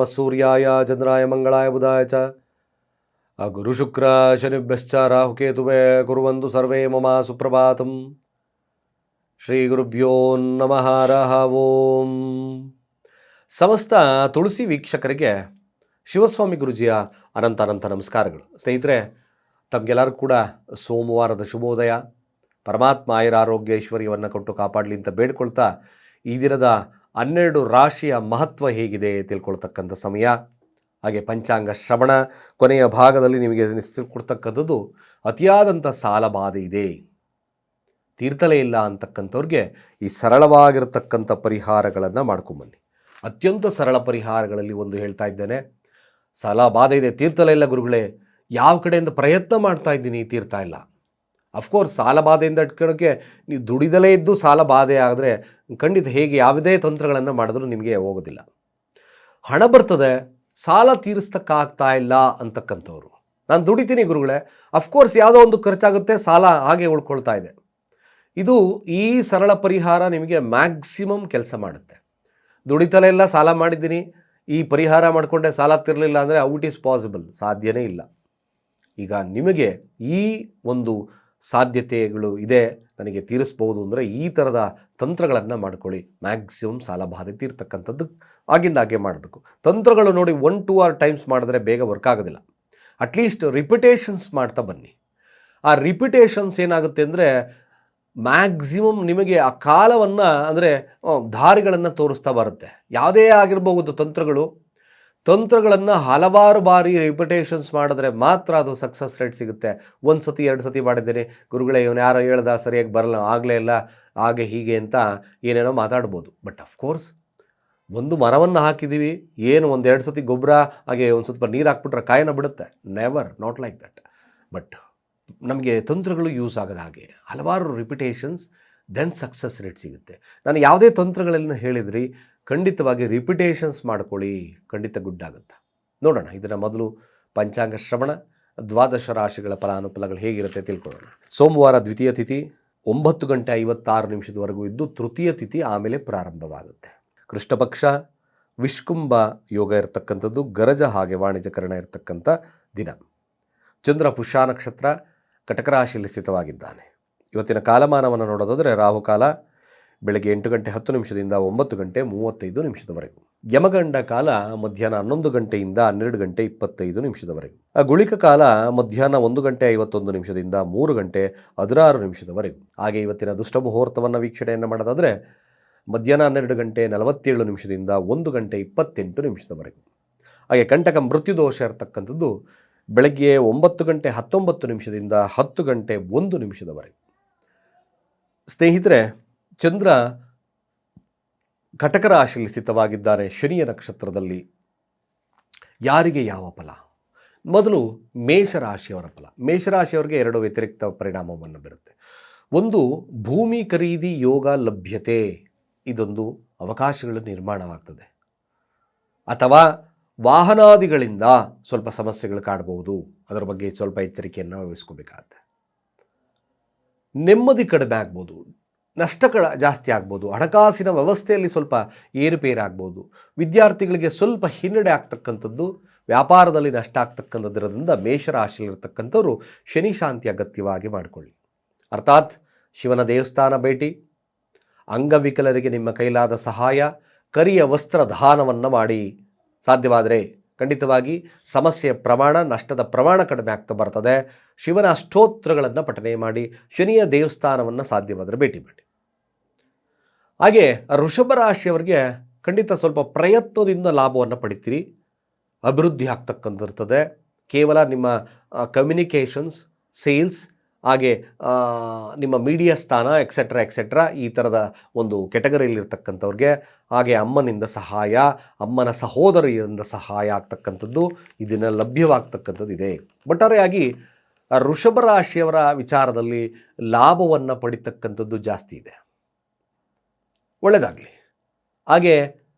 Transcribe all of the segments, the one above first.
ನಮಃ ಸೂರ್ಯಾಯ ಚಂದ್ರಾಯ ಮಂಗಳಾಯ ಬುಧಾಯ ಚ ಗುರುಶುಕ್ರ ಗುರು ಶುಕ್ರ ಶನಿಭ್ಯಶ್ಚ ರಾಹುಕೇತುವೆ ಕುರುವಂತು ಸರ್ವೇ ಮಮ ಸುಪ್ರಭಾತಂ ಶ್ರೀ ಗುರುಭ್ಯೋ ನಮಃ ರಹ ಓಂ ಸಮಸ್ತ ತುಳಸಿ ವೀಕ್ಷಕರಿಗೆ ಶಿವಸ್ವಾಮಿ ಗುರುಜಿಯ ಅನಂತ ಅನಂತ ನಮಸ್ಕಾರಗಳು. ಸ್ನೇಹಿತರೆ, ತಮಗೆಲ್ಲರೂ ಕೂಡ ಸೋಮವಾರದ ಶುಭೋದಯ. ಪರಮಾತ್ಮ ಆಯುರ ಆರೋಗ್ಯ ಐಶ್ವರ್ಯವನ್ನು ಕೊಟ್ಟು ಕಾಪಾಡಲಿ ಅಂತ ಬೇಡ್ಕೊಳ್ತಾ ಈ ದಿನದ ಹನ್ನೆರಡು ರಾಶಿಯ ಮಹತ್ವ ಹೇಗಿದೆ ತಿಳ್ಕೊಳ್ತಕ್ಕಂಥ ಸಮಯ. ಹಾಗೆ ಪಂಚಾಂಗ ಶ್ರವಣ ಕೊನೆಯ ಭಾಗದಲ್ಲಿ ನಿಮಗೆ ತಿಳ್ಕೊಡ್ತಕ್ಕಂಥದ್ದು ಅತಿಯಾದಂಥ ಸಾಲ ಬಾಧೆ ಇದೆ. ತೀರ್ಥಲೇ ಇಲ್ಲ ಅಂತಕ್ಕಂಥವ್ರಿಗೆ ಈ ಸರಳವಾಗಿರತಕ್ಕಂಥ ಪರಿಹಾರಗಳನ್ನು ಮಾಡ್ಕೊಂಬನ್ನಿ. ಅತ್ಯಂತ ಸರಳ ಪರಿಹಾರಗಳಲ್ಲಿ ಒಂದು ಹೇಳ್ತಾ ಇದ್ದೇನೆ. ಸಾಲ ಬಾಧೆ ಇದೆ, ತೀರ್ಥಲೇ ಇಲ್ಲ ಗುರುಗಳೇ. ಯಾವ ಕಡೆಯಿಂದ ಪ್ರಯತ್ನ ಮಾಡ್ತಾ ಇದ್ದೀನಿ, ತೀರ್ಥ ಇಲ್ಲ. ಅಫ್ಕೋರ್ಸ್ ಸಾಲ ಬಾಧೆಯಿಂದ ಇಟ್ಕೊಳ್ಳೋಕ್ಕೆ ನೀವು ದುಡಿದಲೇ ಇದ್ದು ಸಾಲ ಬಾಧೆ ಆದರೆ ಖಂಡಿತ ಹೇಗೆ ಯಾವುದೇ ತಂತ್ರಗಳನ್ನು ಮಾಡಿದ್ರೂ ನಿಮಗೆ ಹೋಗೋದಿಲ್ಲ. ಹಣ ಬರ್ತದೆ, ಸಾಲ ತೀರಿಸ್ತಕ್ಕಾಗ್ತಾ ಇಲ್ಲ ಅಂತಕ್ಕಂಥವ್ರು. ನಾನು ದುಡಿತೀನಿ ಗುರುಗಳೇ ಅಫ್ಕೋರ್ಸ್ ಯಾವುದೋ ಒಂದು ಖರ್ಚಾಗುತ್ತೆ, ಸಾಲ ಹಾಗೆ ಉಳ್ಕೊಳ್ತಾ ಇದೆ. ಇದು ಈ ಸರಳ ಪರಿಹಾರ ನಿಮಗೆ ಮ್ಯಾಕ್ಸಿಮಮ್ ಕೆಲಸ ಮಾಡುತ್ತೆ. ದುಡಿತಲೇ ಇಲ್ಲ, ಸಾಲ ಮಾಡಿದ್ದೀನಿ, ಈ ಪರಿಹಾರ ಮಾಡಿಕೊಂಡೆ ಸಾಲ ತಿರಲಿಲ್ಲ ಅಂದರೆ ಔಟ್ ಈಸ್ ಪಾಸಿಬಲ್ ಸಾಧ್ಯನೇ ಇಲ್ಲ. ಈಗ ನಿಮಗೆ ಈ ಒಂದು ಸಾಧ್ಯತೆಗಳು ಇದೆ ನನಗೆ ತೀರಿಸ್ಬೋದು ಅಂದರೆ ಈ ಥರದ ತಂತ್ರಗಳನ್ನು ಮಾಡ್ಕೊಳ್ಳಿ. ಮ್ಯಾಕ್ಸಿಮಮ್ ಸಾಲ ಬಾಧೆ ತೀರ್ತಕ್ಕಂಥದ್ದು ಆಗಿಂದಾಗೆ ಮಾಡಬೇಕು. ತಂತ್ರಗಳು ನೋಡಿ ಒನ್ ಟೂ ಆರ್ ಟೈಮ್ಸ್ ಮಾಡಿದ್ರೆ ಬೇಗ ವರ್ಕ್ ಆಗೋದಿಲ್ಲ. ಅಟ್ಲೀಸ್ಟ್ ರಿಪಿಟೇಷನ್ಸ್ ಮಾಡ್ತಾ ಬನ್ನಿ. ಆ ರಿಪಿಟೇಷನ್ಸ್ ಏನಾಗುತ್ತೆ ಅಂದರೆ ಮ್ಯಾಕ್ಸಿಮಮ್ ನಿಮಗೆ ಆ ಕಾಲವನ್ನು ಅಂದರೆ ದಾರಿಗಳನ್ನು ತೋರಿಸ್ತಾ ಬರುತ್ತೆ. ಯಾವುದೇ ಆಗಿರಬಹುದು ತಂತ್ರಗಳು ತಂತ್ರಗಳನ್ನು ಹಲವಾರು ಬಾರಿ ರೆಪ್ಯುಟೇಷನ್ಸ್ ಮಾಡಿದ್ರೆ ಮಾತ್ರ ಅದು ಸಕ್ಸಸ್ ರೇಟ್ ಸಿಗುತ್ತೆ. ಒಂದು ಸತಿ, ಎರಡು ಸತಿ ಮಾಡಿದ್ದೀನಿ. ಗುರುಗಳೇ, ಇವನು ಯಾರೋ ಹೇಳ್ದ ಸರಿಯಾಗಿ ಬರಲ್ಲ, ಆಗಲೇ ಇಲ್ಲ, ಹಾಗೆ ಹೀಗೆ ಅಂತ ಏನೇನೋ ಮಾತಾಡ್ಬೋದು. ಬಟ್ ಅಫ್ಕೋರ್ಸ್ ಒಂದು ಮರವನ್ನು ಹಾಕಿದ್ದೀವಿ ಏನು ಒಂದು ಎರಡು ಸತಿ ಗೊಬ್ಬರ, ಹಾಗೆ ಒಂದು ಸ್ವಲ್ಪ ನೀರು ಹಾಕ್ಬಿಟ್ರೆ ಕಾಯನ ಬಿಡುತ್ತೆ. Never not like that but ನಮಗೆ ತಂತ್ರಗಳು ಯೂಸ್ ಆಗದ ಹಾಗೆ ಹಲವಾರು ರಿಪಿಟೇಷನ್ಸ್ ದೆನ್ ಸಕ್ಸಸ್ ರೇಟ್ ಸಿಗುತ್ತೆ. ನಾನು ಯಾವುದೇ ತಂತ್ರಗಳನ್ನು ಹೇಳಿದ್ರಿ ಖಂಡಿತವಾಗಿ ರಿಪಿಟೇಷನ್ಸ್ ಮಾಡ್ಕೊಳ್ಳಿ, ಖಂಡಿತ ಗುಡ್ ಆಗುತ್ತೆ ನೋಡೋಣ, ಇದರ ಮೊದಲು ಪಂಚಾಂಗ ಶ್ರವಣ, ದ್ವಾದಶ ರಾಶಿಗಳ ಫಲಾನುಫಲಗಳು ಹೇಗಿರುತ್ತೆ ತಿಳ್ಕೊಳ್ಳೋಣ. ಸೋಮವಾರ ದ್ವಿತೀಯ ತಿಥಿ, ಒಂಬತ್ತು ಗಂಟೆ ಐವತ್ತಾರು ನಿಮಿಷದವರೆಗೂ ಇದ್ದು ತೃತೀಯ ತಿಥಿ ಆಮೇಲೆ ಪ್ರಾರಂಭವಾಗುತ್ತೆ. ಕೃಷ್ಣಪಕ್ಷ ವಿಷ್ಕುಂಭ ಯೋಗ ಇರತಕ್ಕಂಥದ್ದು, ಗರಜ ಹಾಗೆ ವಾಣಿಜ್ಯಕರಣ ಇರತಕ್ಕಂಥ ದಿನ. ಚಂದ್ರ ಪುಷ್ಯ ನಕ್ಷತ್ರ ಕಟಕರಾಶಿಯಲ್ಲಿ ಸ್ಥಿತವಾಗಿದ್ದಾನೆ. ಇವತ್ತಿನ ಕಾಲಮಾನವನ್ನು ನೋಡೋದಾದರೆ ರಾಹುಕಾಲ ಬೆಳಗ್ಗೆ ಎಂಟು ಗಂಟೆ ಹತ್ತು ನಿಮಿಷದಿಂದ ಒಂಬತ್ತು ಗಂಟೆ ಮೂವತ್ತೈದು ನಿಮಿಷದವರೆಗೆ. ಯಮಗಂಡ ಕಾಲ ಮಧ್ಯಾಹ್ನ ಹನ್ನೊಂದು ಗಂಟೆಯಿಂದ ಹನ್ನೆರಡು ಗಂಟೆ ಇಪ್ಪತ್ತೈದು ನಿಮಿಷದವರೆಗೆ. ಆ ಗುಳಿಕ ಕಾಲ ಮಧ್ಯಾಹ್ನ ಒಂದು ಗಂಟೆ ಐವತ್ತೊಂದು ನಿಮಿಷದಿಂದ ಮೂರು ಗಂಟೆ ಹದಿನಾರು ನಿಮಿಷದವರೆಗೆ. ಹಾಗೆ ಇವತ್ತಿನ ದುಷ್ಟ ಮುಹೂರ್ತವನ್ನು ವೀಕ್ಷಣೆಯನ್ನು ಮಾಡೋದಾದರೆ ಮಧ್ಯಾಹ್ನ ಹನ್ನೆರಡು ಗಂಟೆ ನಲವತ್ತೇಳು ನಿಮಿಷದಿಂದ ಒಂದು ಗಂಟೆ ಇಪ್ಪತ್ತೆಂಟು ನಿಮಿಷದವರೆಗೆ. ಹಾಗೆ ಕಂಟಕ ಮೃತ್ಯು ದೋಷ ಇರತಕ್ಕಂಥದ್ದು ಬೆಳಗ್ಗೆ ಒಂಬತ್ತು ಗಂಟೆ ಹತ್ತೊಂಬತ್ತು ನಿಮಿಷದಿಂದ ಹತ್ತು ಗಂಟೆ ಒಂದು ನಿಮಿಷದವರೆಗೆ. ಸ್ನೇಹಿತರೆ ಚಂದ್ರ ಘಟಕ ರಾಶಿಯಲ್ಲಿ ಸ್ಥಿತವಾಗಿದ್ದಾರೆ. ಶನಿಯ ನಕ್ಷತ್ರದಲ್ಲಿ ಯಾರಿಗೆ ಯಾವ ಫಲ? ಮೊದಲು ಮೇಷರಾಶಿಯವರ ಫಲ. ಮೇಷರಾಶಿಯವರಿಗೆ ಎರಡು ವ್ಯತಿರಿಕ್ತ ಪರಿಣಾಮವನ್ನು ಬೀರುತ್ತೆ. ಒಂದು, ಭೂಮಿ ಖರೀದಿ ಯೋಗ ಲಭ್ಯತೆ. ಇದೊಂದು ಅವಕಾಶಗಳು ನಿರ್ಮಾಣವಾಗ್ತದೆ. ಅಥವಾ ವಾಹನಾದಿಗಳಿಂದ ಸ್ವಲ್ಪ ಸಮಸ್ಯೆಗಳು ಕಾಡಬಹುದು ಅದರ ಬಗ್ಗೆ ಸ್ವಲ್ಪ ಎಚ್ಚರಿಕೆಯನ್ನು ವಹಿಸ್ಕೋಬೇಕಾಗತ್ತೆ. ನೆಮ್ಮದಿ ಕಡಿಮೆ ಆಗ್ಬೋದು. ನಷ್ಟಗಳ ಜಾಸ್ತಿ ಆಗ್ಬೋದು. ಹಣಕಾಸಿನ ವ್ಯವಸ್ಥೆಯಲ್ಲಿ ಸ್ವಲ್ಪ ಏರುಪೇರಾಗ್ಬೋದು. ವಿದ್ಯಾರ್ಥಿಗಳಿಗೆ ಸ್ವಲ್ಪ ಹಿನ್ನಡೆ ಆಗ್ತಕ್ಕಂಥದ್ದು, ವ್ಯಾಪಾರದಲ್ಲಿ ನಷ್ಟ ಆಗ್ತಕ್ಕಂಥದ್ದಿರೋದ್ರಿಂದ ಮೇಷರಾಶಿಯಲ್ಲಿರ್ತಕ್ಕಂಥವ್ರು ಶನಿ ಶಾಂತಿ ಅಗತ್ಯವಾಗಿ ಮಾಡಿಕೊಳ್ಳಿ. ಅರ್ಥಾತ್ ಶಿವನ ದೇವಸ್ಥಾನ ಭೇಟಿ, ಅಂಗವಿಕಲರಿಗೆ ನಿಮ್ಮ ಕೈಲಾದ ಸಹಾಯ, ಕರಿಯ ವಸ್ತ್ರ ದಾನವನ್ನು ಮಾಡಿ ಸಾಧ್ಯವಾದರೆ ಖಂಡಿತವಾಗಿ ಸಮಸ್ಯೆಯ ಪ್ರಮಾಣ, ನಷ್ಟದ ಪ್ರಮಾಣ ಕಡಿಮೆ ಆಗ್ತಾ ಬರ್ತದೆ. ಶಿವನ ಅಷ್ಟೋತ್ರಗಳನ್ನು ಪಠನೆ ಮಾಡಿ, ಶನಿಯ ದೇವಸ್ಥಾನವನ್ನು ಸಾಧ್ಯವಾದರೆ ಭೇಟಿ ಮಾಡಿ. ಹಾಗೆ ಋಷಭ ರಾಶಿಯವರಿಗೆ ಖಂಡಿತ ಸ್ವಲ್ಪ ಪ್ರಯತ್ನದಿಂದ ಲಾಭವನ್ನು ಪಡಿತೀರಿ. ಅಭಿವೃದ್ಧಿ ಆಗ್ತಕ್ಕಂಥಿರ್ತದೆ ಕೇವಲ ನಿಮ್ಮ ಕಮ್ಯುನಿಕೇಷನ್ಸ್ ಸೇಲ್ಸ್ ಹಾಗೆ ನಿಮ್ಮ ಮೀಡಿಯಾ ಸ್ಥಾನ ಎಕ್ಸೆಟ್ರಾ ಎಕ್ಸೆಟ್ರಾ ಈ ಥರದ ಒಂದು ಕೆಟಗರಿಯಲ್ಲಿರ್ತಕ್ಕಂಥವ್ರಿಗೆ, ಹಾಗೆ ಅಮ್ಮನಿಂದ ಸಹಾಯ, ಅಮ್ಮನ ಸಹೋದರಿಯಿಂದ ಸಹಾಯ ಆಗ್ತಕ್ಕಂಥದ್ದು ಇದನ್ನು ಲಭ್ಯವಾಗ್ತಕ್ಕಂಥದ್ದು ಇದೆ ಒಟ್ಟಾರೆಯಾಗಿ ಋಷಭ ರಾಶಿಯವರ ವಿಚಾರದಲ್ಲಿ ಲಾಭವನ್ನು ಪಡಿತಕ್ಕಂಥದ್ದು ಜಾಸ್ತಿ ಇದೆ. ಒಳ್ಳೆಯದಾಗಲಿ ಹಾಗೆ,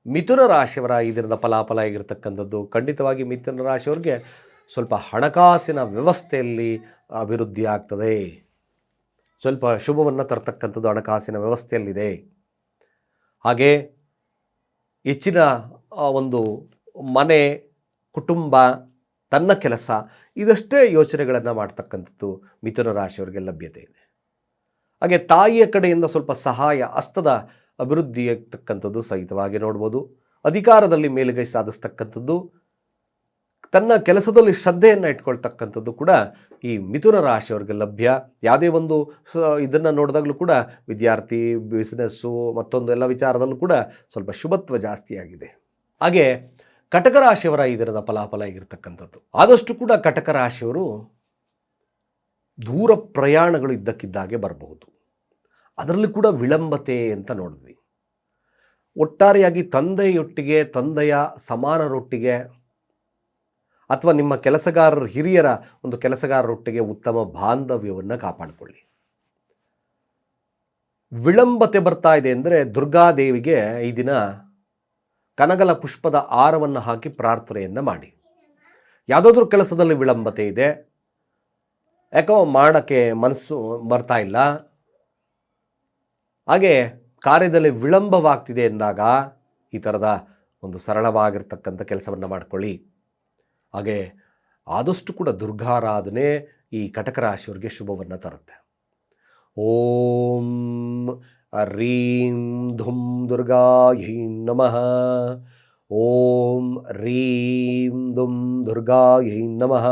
ಮಿಥುನ ರಾಶಿಯವರ ಈ ದಿನದ ಫಲಾಫಲ ಆಗಿರ್ತಕ್ಕಂಥದ್ದು ಖಂಡಿತವಾಗಿ ಮಿಥುನ ರಾಶಿಯವರಿಗೆ ಸ್ವಲ್ಪ ಹಣಕಾಸಿನ ವ್ಯವಸ್ಥೆಯಲ್ಲಿ ಅಭಿವೃದ್ಧಿ ಆಗ್ತದೆ ಸ್ವಲ್ಪ ಶುಭವನ್ನು ತರ್ತಕ್ಕಂಥದ್ದು ಹಣಕಾಸಿನ ವ್ಯವಸ್ಥೆಯಲ್ಲಿದೆ. ಹಾಗೆ ಹೆಚ್ಚಿನ ಒಂದು ಮನೆ, ಕುಟುಂಬ, ತನ್ನ ಕೆಲಸ, ಇದಷ್ಟೇ ಯೋಚನೆಗಳನ್ನು ಮಾಡ್ತಕ್ಕಂಥದ್ದು ಮಿಥುನ ರಾಶಿಯವರಿಗೆ ಲಭ್ಯತೆ ಇದೆ. ಹಾಗೆ ತಾಯಿಯ ಕಡೆಯಿಂದ ಸ್ವಲ್ಪ ಸಹಾಯ, ಹಸ್ತದ ಅಭಿವೃದ್ಧಿಯಾಗ್ತಕ್ಕಂಥದ್ದು ಸಹಿತವಾಗಿ ನೋಡ್ಬೋದು. ಅಧಿಕಾರದಲ್ಲಿ ಮೇಲುಗೈ ಸಾಧಿಸ್ತಕ್ಕಂಥದ್ದು ತನ್ನ ಕೆಲಸದಲ್ಲಿ ಶ್ರದ್ಧೆಯನ್ನು ಇಟ್ಕೊಳ್ತಕ್ಕಂಥದ್ದು ಕೂಡ ಈ ಮಿಥುನ ರಾಶಿಯವರಿಗೆ ಲಭ್ಯ. ಯಾವುದೇ ಒಂದು ಸ, ಇದನ್ನು ನೋಡಿದಾಗಲೂ ಕೂಡ ವಿದ್ಯಾರ್ಥಿ ಬಿಸ್ನೆಸ್ಸು ಮತ್ತೊಂದು ಎಲ್ಲ ವಿಚಾರದಲ್ಲೂ ಕೂಡ ಸ್ವಲ್ಪ ಶುಭತ್ವ ಜಾಸ್ತಿಯಾಗಿದೆ ಹಾಗೆ ಕಟಕ ರಾಶಿಯವರ ಈ ದಿನದ ಫಲಾಫಲ ಆಗಿರ್ತಕ್ಕಂಥದ್ದು. ಆದಷ್ಟು ಕೂಡ ಕಟಕ ರಾಶಿಯವರು ದೂರ ಪ್ರಯಾಣಗಳು ಇದ್ದಕ್ಕಿದ್ದಾಗೆ ಬರಬಹುದು. ಅದರಲ್ಲಿ ಕೂಡ ವಿಳಂಬತೆ ಅಂತ ನೋಡಿದ್ವಿ. ಒಟ್ಟಾರೆಯಾಗಿ ತಂದೆಯೊಟ್ಟಿಗೆ, ತಂದೆಯ ಸಮಾನರೊಟ್ಟಿಗೆ ಅಥವಾ ನಿಮ್ಮ ಕೆಲಸಗಾರರು, ಹಿರಿಯರ ಒಂದು ಕೆಲಸಗಾರರೊಟ್ಟಿಗೆ ಉತ್ತಮ ಬಾಂಧವ್ಯವನ್ನು ಕಾಪಾಡಿಕೊಳ್ಳಿ. ವಿಳಂಬತೆ ಬರ್ತಾ ಇದೆ ಅಂದರೆ ದುರ್ಗಾದೇವಿಗೆ ಈ ದಿನ ಕನಗಲ ಪುಷ್ಪದ ಆರವನ್ನು ಹಾಕಿ ಪ್ರಾರ್ಥನೆಯನ್ನು ಮಾಡಿ. ಯಾವುದಾದ್ರೂ ಕೆಲಸದಲ್ಲಿ ವಿಳಂಬತೆ ಇದೆ, ಯಾಕೋ ಮಾಡೋಕ್ಕೆ ಮನಸ್ಸು ಬರ್ತಾ ಇಲ್ಲ, ಹಾಗೆ ಕಾರ್ಯದಲ್ಲಿ ವಿಳಂಬವಾಗ್ತಿದೆ ಎಂದಾಗ ಈ ಥರದ ಒಂದು ಸರಳವಾಗಿರ್ತಕ್ಕಂಥ ಕೆಲಸವನ್ನು ಮಾಡ್ಕೊಳ್ಳಿ. ಹಾಗೆ ಆದಷ್ಟು ಕೂಡ ದುರ್ಗಾರಾಧನೆ ಈ ಕಟಕ ರಾಶಿಯವರಿಗೆ ಶುಭವನ್ನು ತರುತ್ತೆ. ಓಂ ರೀಂ ಧುಂ ದುರ್ಗಾಯೈ ನಮಃ. ಓಂ ರೀಂ ದುಂ ದುರ್ಗಾಯೈ ನಮಃ.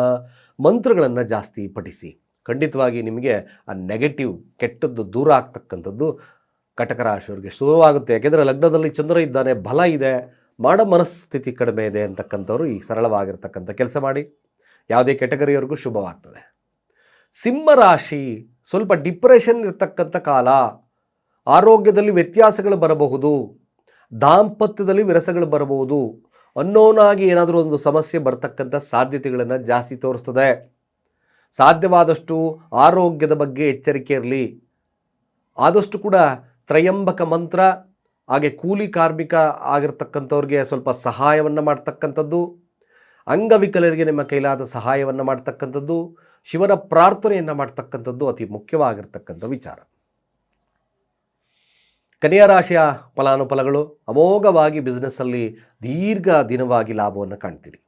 ಮಂತ್ರಗಳನ್ನು ಜಾಸ್ತಿ ಪಠಿಸಿ. ಖಂಡಿತವಾಗಿ ನಿಮಗೆ ಆ ನೆಗೆಟಿವ್ ಕೆಟ್ಟದ್ದು ದೂರ ಆಗ್ತಕ್ಕಂಥದ್ದು ಕಟಕ ರಾಶಿಯವರಿಗೆ ಶುರುವಾಗುತ್ತೆ ಯಾಕೆಂದರೆ ಲಗ್ನದಲ್ಲಿ ಚಂದ್ರ ಇದ್ದಾನೆ, ಬಲ ಇದೆ. ಮಾಡೋ ಮನಸ್ಥಿತಿ ಕಡಿಮೆ ಇದೆ ಅಂತಕ್ಕಂಥವ್ರು ಈ ಸರಳವಾಗಿರ್ತಕ್ಕಂಥ ಕೆಲಸ ಮಾಡಿ. ಯಾವುದೇ ಕೆಟಗರಿಯವ್ರಿಗೂ ಶುಭವಾಗ್ತದೆ. ಸಿಂಹರಾಶಿ ಸ್ವಲ್ಪ ಡಿಪ್ರೆಷನ್ ಇರ್ತಕ್ಕಂಥ ಕಾಲ. ಆರೋಗ್ಯದಲ್ಲಿ ವ್ಯತ್ಯಾಸಗಳು ಬರಬಹುದು. ದಾಂಪತ್ಯದಲ್ಲಿ ವಿರಸಗಳು ಬರಬಹುದು. ಅನ್ನೋನಾಗಿ ಏನಾದರೂ ಒಂದು ಸಮಸ್ಯೆ ಬರ್ತಕ್ಕಂಥ ಸಾಧ್ಯತೆಗಳನ್ನು ಜಾಸ್ತಿ ತೋರಿಸ್ತದೆ. ಸಾಧ್ಯವಾದಷ್ಟು ಆರೋಗ್ಯದ ಬಗ್ಗೆ ಎಚ್ಚರಿಕೆ ಇರಲಿ. ಆದಷ್ಟು ಕೂಡ ತ್ರಯಂಬಕ ಮಂತ್ರ ಹಾಗೆ ಕೂಲಿ ಕಾರ್ಮಿಕ ಆಗಿರ್ತಕ್ಕಂಥವ್ರಿಗೆ ಸ್ವಲ್ಪ ಸಹಾಯವನ್ನು ಮಾಡ್ತಕ್ಕಂಥದ್ದು, ಅಂಗವಿಕಲರಿಗೆ ನಿಮ್ಮ ಕೈಲಾದ ಸಹಾಯವನ್ನು ಮಾಡ್ತಕ್ಕಂಥದ್ದು, ಶಿವನ ಪ್ರಾರ್ಥನೆಯನ್ನು ಮಾಡ್ತಕ್ಕಂಥದ್ದು ಅತಿ ಮುಖ್ಯವಾಗಿರ್ತಕ್ಕಂಥ ವಿಚಾರ. ಕನ್ಯಾ ರಾಶಿಯ ಫಲಾನುಫಲಗಳು ಅಮೋಘವಾಗಿ ಬಿಸ್ನೆಸ್ಸಲ್ಲಿ ದೀರ್ಘ ದಿನವಾಗಿ ಲಾಭವನ್ನು ಕಾಣ್ತೀರಿ.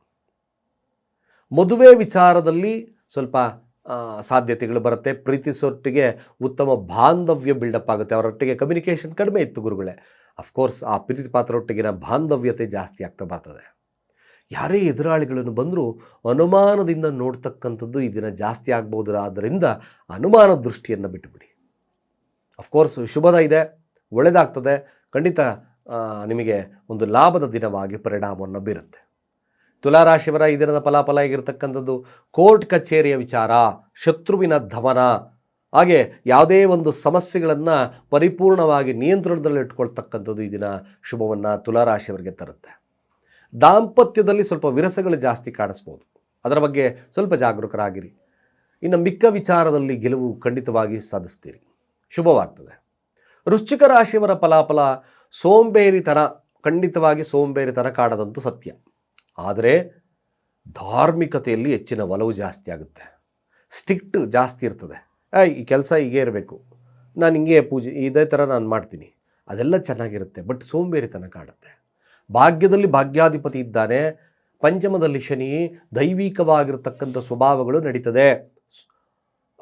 ಮದುವೆ ವಿಚಾರದಲ್ಲಿ ಸ್ವಲ್ಪ ಸಾಧ್ಯತೆಗಳು ಬರುತ್ತೆ. ಪ್ರೀತಿಸೊಟ್ಟಿಗೆ ಉತ್ತಮ ಬಾಂಧವ್ಯ ಬಿಲ್ಡಪ್ ಆಗುತ್ತೆ. ಅವರೊಟ್ಟಿಗೆ ಕಮ್ಯುನಿಕೇಷನ್ ಕಡಿಮೆ ಇತ್ತು ಗುರುಗಳೇ. ಅಫ್ಕೋರ್ಸ್ ಆ ಪ್ರೀತಿ ಪಾತ್ರರೊಟ್ಟಿಗಿನ ಬಾಂಧವ್ಯತೆ ಜಾಸ್ತಿ ಆಗ್ತಾ ಬರ್ತದೆ. ಯಾರೇ ಎದುರಾಳಿಗಳನ್ನು ಬಂದರೂ ಅನುಮಾನದಿಂದ ನೋಡ್ತಕ್ಕಂಥದ್ದು ಈ ದಿನ ಜಾಸ್ತಿ ಆಗ್ಬೋದು ಆದ್ದರಿಂದ ಅನುಮಾನ ದೃಷ್ಟಿಯನ್ನು ಬಿಟ್ಟುಬಿಡಿ. ಅಫ್ಕೋರ್ಸ್ ಶುಭದ ಇದೆ ಒಳ್ಳೆಯದಾಗ್ತದೆ ಖಂಡಿತ ನಿಮಗೆ ಒಂದು ಲಾಭದ ದಿನವಾಗಿ ಪರಿಣಾಮವನ್ನು ಬೀರುತ್ತೆ. ತುಲಾರಾಶಿಯವರ ಈ ದಿನದ ಫಲಾಫಲ ಆಗಿರತಕ್ಕಂಥದ್ದು ಕೋರ್ಟ್ ಕಚೇರಿಯ ವಿಚಾರ, ಶತ್ರುವಿನ ಧಮನ ಹಾಗೆ ಯಾವುದೇ ಒಂದು ಸಮಸ್ಯೆಗಳನ್ನು ಪರಿಪೂರ್ಣವಾಗಿ ನಿಯಂತ್ರಣದಲ್ಲಿ ಇಟ್ಕೊಳ್ತಕ್ಕಂಥದ್ದು ಈ ದಿನ ಶುಭವನ್ನು ತುಲಾರಾಶಿಯವರಿಗೆ ತರುತ್ತೆ. ದಾಂಪತ್ಯದಲ್ಲಿ ಸ್ವಲ್ಪ ವಿರಸಗಳು ಜಾಸ್ತಿ ಕಾಣಿಸ್ಬೋದು. ಅದರ ಬಗ್ಗೆ ಸ್ವಲ್ಪ ಜಾಗರೂಕರಾಗಿರಿ. ಇನ್ನು ಮಿಕ್ಕ ವಿಚಾರದಲ್ಲಿ ಗೆಲುವು ಖಂಡಿತವಾಗಿ ಸಾಧಿಸ್ತೀರಿ. ಶುಭವಾಗ್ತದೆ. ವೃಶ್ಚಿಕ ರಾಶಿಯವರ ಫಲಾಫಲ ಸೋಂಬೇರಿತನ ಖಂಡಿತವಾಗಿ ಸೋಂಬೇರಿತನ ಕಾಡದಂತೂ ಸತ್ಯ. ಆದರೆ ಧಾರ್ಮಿಕತೆಯಲ್ಲಿ ಹೆಚ್ಚಿನ ಒಲವು ಜಾಸ್ತಿ ಆಗುತ್ತೆ. ಸ್ಟಿಕ್ಟ್ ಜಾಸ್ತಿ ಇರ್ತದೆ. ಈ ಕೆಲಸ ಹೀಗೆ ಇರಬೇಕು. ನಾನು ಹಿಂಗೆ ಪೂಜೆ, ಇದೇ ಥರ ನಾನು ಮಾಡ್ತೀನಿ. ಅದೆಲ್ಲ ಚೆನ್ನಾಗಿರುತ್ತೆ ಬಟ್ ಸೋಂಬೇರಿತನ ಕಾಡುತ್ತೆ. ಭಾಗ್ಯದಲ್ಲಿ ಭಾಗ್ಯಾಧಿಪತಿ ಇದ್ದಾನೆ. ಪಂಚಮದಲ್ಲಿ ಶನಿ ದೈವಿಕವಾಗಿರತಕ್ಕಂಥ ಸ್ವಭಾವಗಳು ನಡೀತದೆ.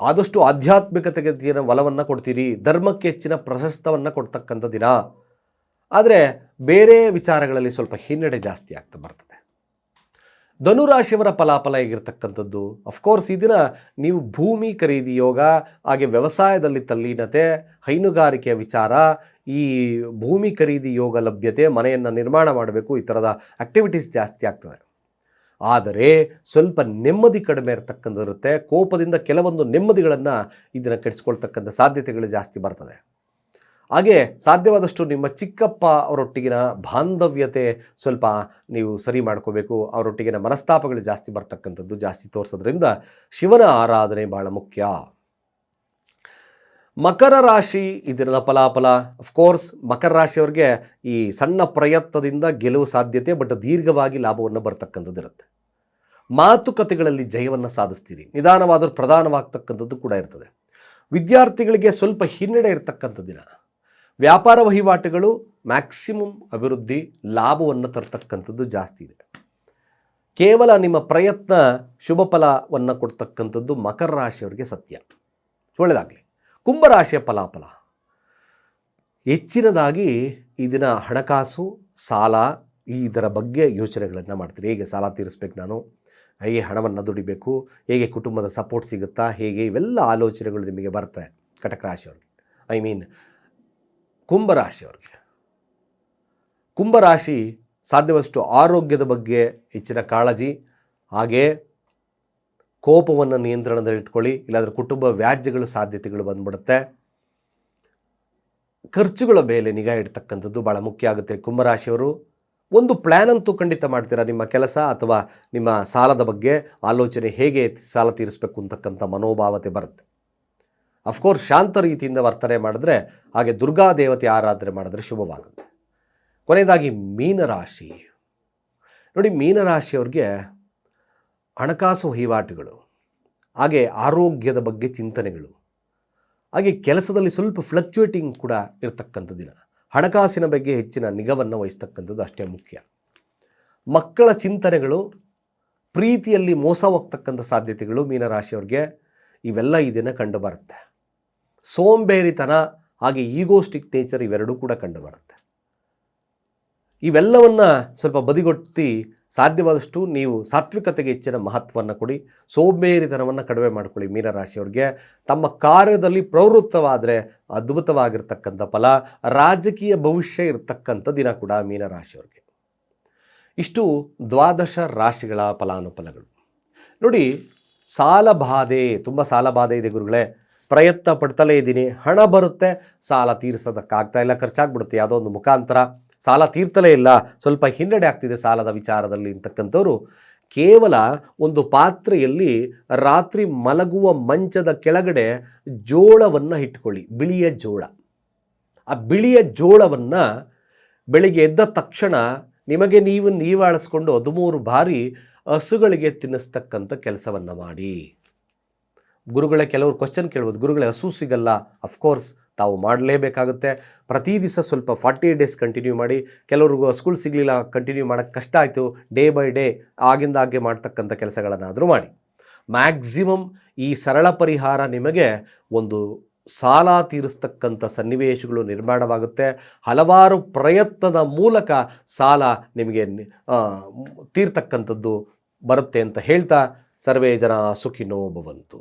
ಆದಷ್ಟು ಆಧ್ಯಾತ್ಮಿಕತೆಗೆ ಒಲವನ್ನು ಕೊಡ್ತೀರಿ, ಧರ್ಮಕ್ಕೆ ಹೆಚ್ಚಿನ ಪ್ರಶಸ್ತವನ್ನು ಕೊಡ್ತಕ್ಕಂಥ ದಿನ. ಆದರೆ ಬೇರೆ ವಿಚಾರಗಳಲ್ಲಿ ಸ್ವಲ್ಪ ಹಿನ್ನಡೆ ಜಾಸ್ತಿ ಆಗ್ತಾ ಬರ್ತದೆ. ಧನುರಾಶಿಯವರ ಫಲಾಫಲ ಹೇಗಿರ್ತಕ್ಕಂಥದ್ದು? ಅಫ್ಕೋರ್ಸ್ ಈ ದಿನ ನೀವು ಭೂಮಿ ಖರೀದಿ ಯೋಗ, ಹಾಗೆ ವ್ಯವಸಾಯದಲ್ಲಿ ತಲ್ಲೀನತೆ, ಹೈನುಗಾರಿಕೆಯ ವಿಚಾರ, ಈ ಭೂಮಿ ಖರೀದಿ ಯೋಗ ಲಭ್ಯತೆ, ಮನೆಯನ್ನು ನಿರ್ಮಾಣ ಮಾಡಬೇಕು, ಈ ಥರದ ಆಕ್ಟಿವಿಟೀಸ್ ಜಾಸ್ತಿ ಆಗ್ತದೆ ಆದರೆ ಸ್ವಲ್ಪ ನೆಮ್ಮದಿ ಕಡಿಮೆ ಇರತಕ್ಕಂಥದ್ದಿರುತ್ತೆ. ಕೋಪದಿಂದ ಕೆಲವೊಂದು ನೆಮ್ಮದಿಗಳನ್ನು ಇದನ್ನು ಕೆಡಿಸ್ಕೊಳ್ತಕ್ಕಂಥ ಸಾಧ್ಯತೆಗಳು ಜಾಸ್ತಿ ಬರ್ತದೆ. ಹಾಗೆ ಸಾಧ್ಯವಾದಷ್ಟು ನಿಮ್ಮ ಚಿಕ್ಕಪ್ಪ ಅವರೊಟ್ಟಿಗಿನ ಬಾಂಧವ್ಯತೆ ಸ್ವಲ್ಪ ನೀವು ಸರಿ ಮಾಡ್ಕೋಬೇಕು. ಅವರೊಟ್ಟಿಗಿನ ಮನಸ್ತಾಪಗಳು ಜಾಸ್ತಿ ಬರ್ತಕ್ಕಂಥದ್ದು ಜಾಸ್ತಿ ತೋರಿಸೋದ್ರಿಂದ ಶಿವನ ಆರಾಧನೆ ಬಹಳ ಮುಖ್ಯ. ಮಕರ ರಾಶಿ ದಿನದ ಫಲಾಫಲ. ಅಫ್ಕೋರ್ಸ್ ಮಕರ ರಾಶಿಯವರಿಗೆ ಈ ಸಣ್ಣ ಪ್ರಯತ್ನದಿಂದ ಗೆಲುವು ಸಾಧ್ಯತೆ ಬಟ್ ದೀರ್ಘವಾಗಿ ಲಾಭವನ್ನು ಬರ್ತಕ್ಕಂಥದ್ದು ಇರುತ್ತೆ. ಮಾತುಕತೆಗಳಲ್ಲಿ ಜಯವನ್ನು ಸಾಧಿಸ್ತೀರಿ. ನಿಧಾನವಾದರೂ ಪ್ರಧಾನವಾಗ್ತಕ್ಕಂಥದ್ದು ಕೂಡ ಇರ್ತದೆ. ವಿದ್ಯಾರ್ಥಿಗಳಿಗೆ ಸ್ವಲ್ಪ ಹಿನ್ನಡೆ ಇರತಕ್ಕಂಥ ದಿನ. ವ್ಯಾಪಾರ ವಹಿವಾಟುಗಳು ಮ್ಯಾಕ್ಸಿಮಮ್ ಅಭಿವೃದ್ಧಿ ಲಾಭವನ್ನು ತರ್ತಕ್ಕಂಥದ್ದು ಜಾಸ್ತಿ ಇದೆ. ಕೇವಲ ನಿಮ್ಮ ಪ್ರಯತ್ನ ಶುಭ ಫಲವನ್ನು ಕೊಡ್ತಕ್ಕಂಥದ್ದು ಮಕರ ರಾಶಿಯವರಿಗೆ ಸತ್ಯ. ಒಳ್ಳೆಯದಾಗಲಿ ಕುಂಭರಾಶಿಯ ಫಲಾಫಲ. ಹೆಚ್ಚಿನದಾಗಿ ಇದನ್ನ ಹಣಕಾಸು, ಸಾಲ, ಈ ಇದರ ಬಗ್ಗೆ ಯೋಚನೆಗಳನ್ನು ಮಾಡ್ತೀರಿ. ಹೇಗೆ ಸಾಲ ತೀರಿಸ್ಬೇಕು ನಾನು? ಹೇಗೆ ಹಣವನ್ನು ದುಡಿಬೇಕು? ಹೇಗೆ ಕುಟುಂಬದ ಸಪೋರ್ಟ್ ಸಿಗುತ್ತಾ? ಹೇಗೆ? ಇವೆಲ್ಲ ಆಲೋಚನೆಗಳು ನಿಮಗೆ ಬರ್ತವೆ ಕಟಕ ರಾಶಿಯವ್ರಿಗೆ. ಐ ಮೀನ್ ಕುಂಭರಾಶಿಯವ್ರಿಗೆ. ಕುಂಭರಾಶಿ ಸಾಧ್ಯವಷ್ಟು ಆರೋಗ್ಯದ ಬಗ್ಗೆ ಹೆಚ್ಚಿನ ಕಾಳಜಿ, ಹಾಗೇ ಕೋಪವನ್ನು ನಿಯಂತ್ರಣದಲ್ಲಿಟ್ಕೊಳ್ಳಿ ಇಲ್ಲಾಂದರೆ ಕುಟುಂಬ ವ್ಯಾಜ್ಯಗಳು ಸಾಧ್ಯತೆಗಳು ಬಂದ್ಬಿಡುತ್ತೆ. ಖರ್ಚುಗಳ ಮೇಲೆ ನಿಗಾ ಇಡ್ತಕ್ಕಂಥದ್ದು ಭಾಳ ಮುಖ್ಯ ಆಗುತ್ತೆ ಕುಂಭರಾಶಿಯವರು. ಒಂದು ಪ್ಲ್ಯಾನ್ ಅಂತೂ ಖಂಡಿತ ಮಾಡ್ತೀರಾ ನಿಮ್ಮ ಕೆಲಸ ಅಥವಾ ನಿಮ್ಮ ಸಾಲದ ಬಗ್ಗೆ? ಆಲೋಚನೆ ಹೇಗೆ ಸಾಲ ತೀರಿಸಬೇಕು ಅಂತಕ್ಕಂಥ ಮನೋಭಾವತೆ ಬರುತ್ತೆ. ಅಫ್ಕೋರ್ಸ್ ಶಾಂತ ರೀತಿಯಿಂದ ವರ್ತನೆ ಮಾಡಿದ್ರೆ, ಹಾಗೆ ದುರ್ಗಾ ದೇವತೆ ಆರಾಧನೆ ಮಾಡಿದ್ರೆ ಶುಭವಾಗುತ್ತೆ. ಕೊನೆಯದಾಗಿ ಮೀನರಾಶಿ. ನೋಡಿ, ಮೀನರಾಶಿಯವ್ರಿಗೆ ಹಣಕಾಸು ವಹಿವಾಟುಗಳು, ಹಾಗೆ ಆರೋಗ್ಯದ ಬಗ್ಗೆ ಚಿಂತನೆಗಳು, ಹಾಗೆ ಕೆಲಸದಲ್ಲಿ ಸ್ವಲ್ಪ ಫ್ಲಕ್ಚುಯೇಟಿಂಗ್ ಕೂಡ ಇರತಕ್ಕಂಥ ದಿನ. ಹಣಕಾಸಿನ ಬಗ್ಗೆ ಹೆಚ್ಚಿನ ನಿಗವನ್ನು ವಹಿಸ್ತಕ್ಕಂಥದ್ದು ಅಷ್ಟೇ ಮುಖ್ಯ. ಮಕ್ಕಳ ಚಿಂತನೆಗಳು, ಪ್ರೀತಿಯಲ್ಲಿ ಮೋಸ ಹೋಗ್ತಕ್ಕಂಥ ಸಾಧ್ಯತೆಗಳು ಮೀನರಾಶಿಯವ್ರಿಗೆ, ಇವೆಲ್ಲ ಈ ದಿನ ಕಂಡು ಸೋಂಬೇರಿತನ, ಹಾಗೆ ಈಗೋಸ್ಟಿಕ್ ನೇಚರ್ ಇವೆರಡೂ ಕೂಡ ಕಂಡು ಬರುತ್ತೆ ಇವೆಲ್ಲವನ್ನು ಸ್ವಲ್ಪ ಬದಿಗೊತ್ತಿ ಸಾಧ್ಯವಾದಷ್ಟು ನೀವು ಸಾತ್ವಿಕತೆಗೆ ಹೆಚ್ಚಿನ ಮಹತ್ವವನ್ನು ಕೊಡಿ, ಸೋಂಬೇರಿತನವನ್ನು ಕಡಿಮೆ ಮಾಡ್ಕೊಳ್ಳಿ ಮೀನರಾಶಿಯವ್ರಿಗೆ. ತಮ್ಮ ಕಾರ್ಯದಲ್ಲಿ ಪ್ರವೃತ್ತವಾದರೆ ಅದ್ಭುತವಾಗಿರ್ತಕ್ಕಂಥ ಫಲ, ರಾಜಕೀಯ ಭವಿಷ್ಯ ಇರತಕ್ಕಂಥ ದಿನ ಕೂಡ ಮೀನರಾಶಿಯವ್ರಿಗೆ. ಇಷ್ಟು ದ್ವಾದಶ ರಾಶಿಗಳ ಫಲಾನುಫಲಗಳು. ನೋಡಿ ಸಾಲ ಬಾಧೆ ತುಂಬ ಸಾಲ ಬಾಧೆ ಇದೆ ಗುರುಗಳೇ. ಪ್ರಯತ್ನ ಪಡ್ತಲೇ ಇದ್ದೀನಿ. ಹಣ ಬರುತ್ತೆ, ಸಾಲ ತೀರಿಸೋದಕ್ಕಾಗ್ತಾ ಇಲ್ಲ, ಖರ್ಚಾಗ್ಬಿಡುತ್ತೆ. ಯಾವುದೋ ಒಂದು ಮುಖಾಂತರ ಸಾಲ ತೀರ್ತಲೇ ಇಲ್ಲ. ಸ್ವಲ್ಪ ಹಿನ್ನಡೆ ಆಗ್ತಿದೆ ಸಾಲದ ವಿಚಾರದಲ್ಲಿ ಅಂತಕ್ಕಂಥವ್ರು. ಕೇವಲ ಒಂದು ಪಾತ್ರೆಯಲ್ಲಿ ರಾತ್ರಿ ಮಲಗುವ ಮಂಚದ ಕೆಳಗಡೆ ಜೋಳವನ್ನು ಇಟ್ಕೊಳ್ಳಿ, ಬಿಳಿಯ ಜೋಳ. ಆ ಬಿಳಿಯ ಜೋಳವನ್ನು ಬೆಳಿಗ್ಗೆ ಎದ್ದ ತಕ್ಷಣ ನಿಮಗೆ ನೀವು ನೀವಾಳಿಸ್ಕೊಂಡು ಹದಿಮೂರು ಬಾರಿ ಹಸುಗಳಿಗೆ ತಿನ್ನಿಸ್ತಕ್ಕಂಥ ಕೆಲಸವನ್ನು ಮಾಡಿ. ಗುರುಗಳೇ ಕೆಲವರು ಕ್ವಶನ್ ಕೇಳ್ಬೋದು. ಗುರುಗಳೇ, ಹಸು ಸಿಗಲ್ಲ. ಅಫ್ಕೋರ್ಸ್ ತಾವು ಮಾಡಲೇಬೇಕಾಗುತ್ತೆ. ಪ್ರತಿ ದಿವಸ ಸ್ವಲ್ಪ ಫಾರ್ಟಿ ಡೇಸ್ ಕಂಟಿನ್ಯೂ ಮಾಡಿ, ಕೆಲವ್ರಿಗೂ ಸ್ಕೂಲ್ ಸಿಗಲಿಲ್ಲ ಕಂಟಿನ್ಯೂ ಮಾಡೋಕ್ಕೆ ಕಷ್ಟ ಆಯಿತು ಡೇ ಬೈ ಡೇ ಆಗಿಂದಾಗೆ ಮಾಡ್ತಕ್ಕಂಥ ಕೆಲಸಗಳನ್ನಾದರೂ ಮಾಡಿ. ಮ್ಯಾಕ್ಸಿಮಮ್ ಈ ಸರಳ ಪರಿಹಾರ ನಿಮಗೆ ಒಂದು ಸಾಲ ತೀರಿಸ್ತಕ್ಕಂಥ ಸನ್ನಿವೇಶಗಳು ನಿರ್ಮಾಣವಾಗುತ್ತೆ. ಹಲವಾರು ಪ್ರಯತ್ನದ ಮೂಲಕ ಸಾಲ ನಿಮಗೆ ತೀರ್ತಕ್ಕಂಥದ್ದು ಬರುತ್ತೆ ಅಂತ ಹೇಳ್ತಾ, ಸರ್ವೇ ಜನ ಸುಖಿನೋ ಭವಂತು.